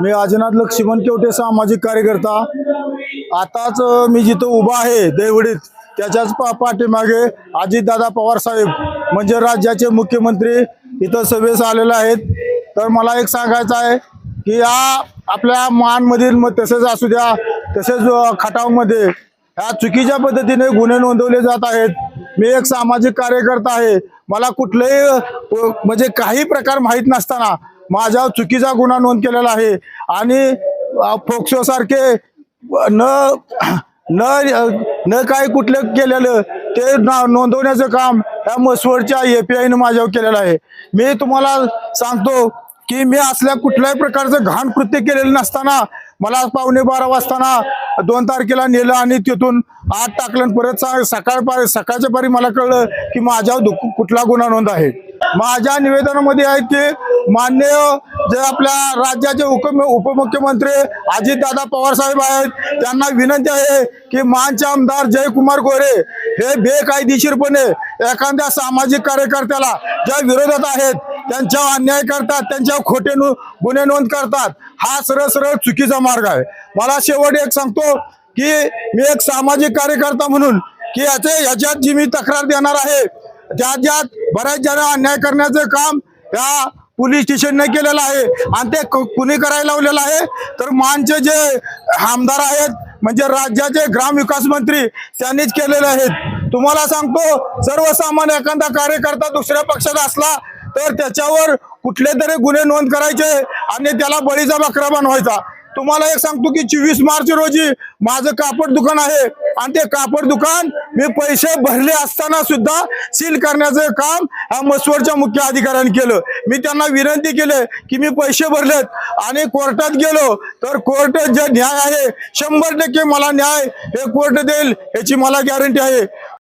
मी आजनाथ लक्ष्मण केवटे सामाजिक कार्यकर्ता. आताच मी जिथं उभा आहे देवडीत त्याच्याच पा पाठीमागे अजितदादा पवार साहेब म्हणजे राज्याचे मुख्यमंत्री इथं सभेस आलेले आहेत. तर मला एक सांगायचं आहे की या आपल्या मानमधील मग तसेच असू द्या तसेच खटावमध्ये ह्या चुकीच्या पद्धतीने गुन्हे नोंदवले जात आहेत. मी एक सामाजिक कार्यकर्ता आहे. मला कुठलेही म्हणजे काही प्रकार माहीत नसताना माझ्यावर चुकीचा गुन्हा नोंद केलेला आहे. आणि फोक्सो सारखे न न न काय कुठलं केलेलं ते ना- नोंदवण्याचं काम या मसवडच्या एपीआयनं माझ्यावर केलेलं आहे. मी तुम्हाला सांगतो की मी असल्या कुठल्याही प्रकारचं घाण कृत्य केलेलं नसताना मला पावणे बारा वाजताना दोन तारखेला नेलं आणि तिथून आत टाकलं परत सा- सकाळ सकाळच्या पारी मला कळलं की माझ्यावर कुठला गुन्हा नोंद आहे. माझ्या निवेदनामध्ये आहे की माननीय जे हो. आपल्या राज्याचे उप उपमुख्यमंत्री अजितदादा पवार साहेब आहेत त्यांना विनंती आहे की मानचे आमदार जयकुमार गोरे हे बेकायदेशीरपणे एखाद्या सामाजिक कार्यकर्त्याला ज्या विरोधात आहेत त्यांच्यावर अन्याय करतात त्यांच्यावर खोटे नो- गुन्हे नोंद करतात हा सरळ सरळ चुकीचा मार्ग आहे. मला शेवट एक सांगतो की मी एक सामाजिक कार्यकर्ता म्हणून की याचे याच्यात जी मी तक्रार देणार आहे ज्या ज्यात बऱ्याच जण अन्याय करण्याचं काम या पोलीस स्टेशनने केलेलं आहे. आणि ते कुणी करायला लावलेलं आहे? तर मानचे जे आमदार आहेत म्हणजे राज्याचे ग्रामविकास मंत्री त्यांनीच केलेले आहेत. तुम्हाला सांगतो सर्वसामान्य एखादा कार्यकर्ता दुसऱ्या पक्षात असला तर त्याच्यावर कुठले तरी गुन्हे नोंद करायचे आणि त्याला बळीचा बकरा बनवायचा. तुम्हाला एक सांगतो की चोवीस मार्च रोजी माझं कापड दुकान आहे. आणि ते कापड दुकान मी पैसे भरले असताना सुद्धा सील करण्याचं काम ह्या मसवडच्या मुख्य अधिकाऱ्यांनी केलं. मी त्यांना विनंती केली की मी पैसे भरलेत आणि कोर्टात गेलो तर कोर्ट जे न्याय आहे शंभर टक्के मला न्याय हे कोर्ट देईल याची मला गॅरंटी आहे.